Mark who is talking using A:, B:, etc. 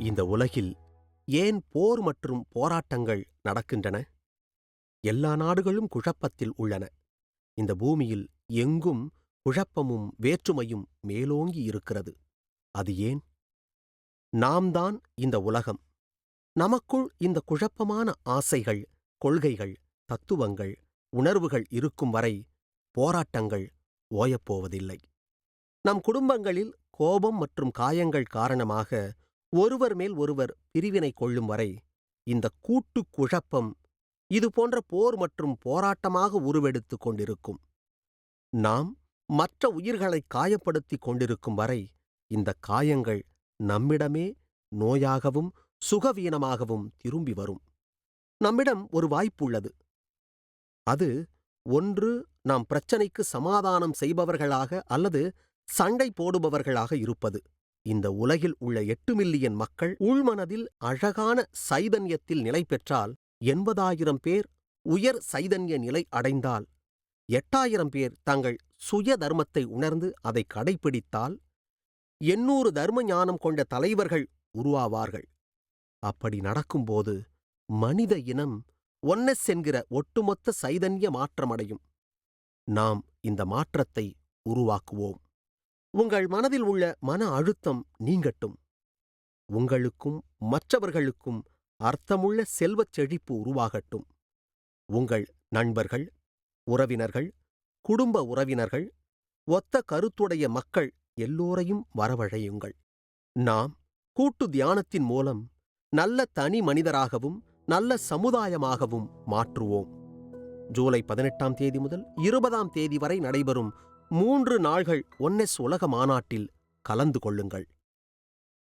A: இந்த உலகில் ஏன் போர் மற்றும் போராட்டங்கள் நடக்கின்றன? எல்லா நாடுகளும் குழப்பத்தில் உள்ளன. இந்த பூமியில் எங்கும் குழப்பமும் வேற்றுமையும் மேலோங்கி இருக்கிறது. அது ஏன்? நாம் தான் இந்த உலகம். நமக்குள் இந்த குழப்பமான ஆசைகள் கொள்கைகள் தத்துவங்கள் உணர்வுகள் இருக்கும் வரை போராட்டங்கள் ஓயப்போவதில்லை. நம் குடும்பங்களில் கோபம் மற்றும் காயங்கள் காரணமாக ஒருவர் மேல் ஒருவர் பிரிவினை கொள்ளும் வரை இந்த கூட்டு குழப்பம் இது போன்ற போர் மற்றும் போராட்டமாக உருவெடுத்துக் கொண்டிருக்கும். நாம் மற்ற உயிர்களை காயப்படுத்திக் கொண்டிருக்கும் வரை இந்த காயங்கள் நம்மிடமே நோயாகவும் சுகவீனமாகவும் திரும்பி வரும். நம்மிடம் ஒரு வாய்ப்பு உள்ளது அது ஒன்று நாம் பிரச்சனைக்கு சமாதானம் செய்பவர்களாக அல்லது சண்டை போடுபவர்களாக இருப்பது. இந்த உலகில் உள்ள எட்டு மில்லியன் மக்கள் உள்மனதில் அழகான சைதன்யத்தில் நிலை பெற்றால் எண்பதாயிரம் பேர் உயர் சைதன்ய நிலை அடைந்தால் எட்டாயிரம் பேர் தங்கள் சுய தர்மத்தை உணர்ந்து அதை கடைப்பிடித்தால் எண்ணூறு தர்ம ஞானம் கொண்ட தலைவர்கள் உருவாவார்கள். அப்படி நடக்கும்போது மனித இனம் ஒன்னஸ் என்கிற ஒட்டுமொத்த சைதன்ய மாற்றமடையும். நாம் இந்த மாற்றத்தை உருவாக்குவோம். உங்கள் மனதில் உள்ள மன அழுத்தம் நீங்கட்டும். உங்களுக்கும் மற்றவர்களுக்கும் அர்த்தமுள்ள செல்வச் செழிப்பு உருவாகட்டும். உங்கள் நண்பர்கள் உறவினர்கள் குடும்ப உறவினர்கள் ஒத்த கருத்துடைய மக்கள் எல்லோரையும் வரவழையுங்கள். நாம் கூட்டு தியானத்தின் மூலம் நல்ல தனி மனிதராகவும் நல்ல சமுதாயமாகவும் மாற்றுவோம். ஜூலை பதினெட்டாம் தேதி முதல் இருபதாம் தேதி வரை நடைபெறும் மூன்று நாள்கள் ஒன்னெஸ் உலக மாநாட்டில் கலந்து கொள்ளுங்கள்.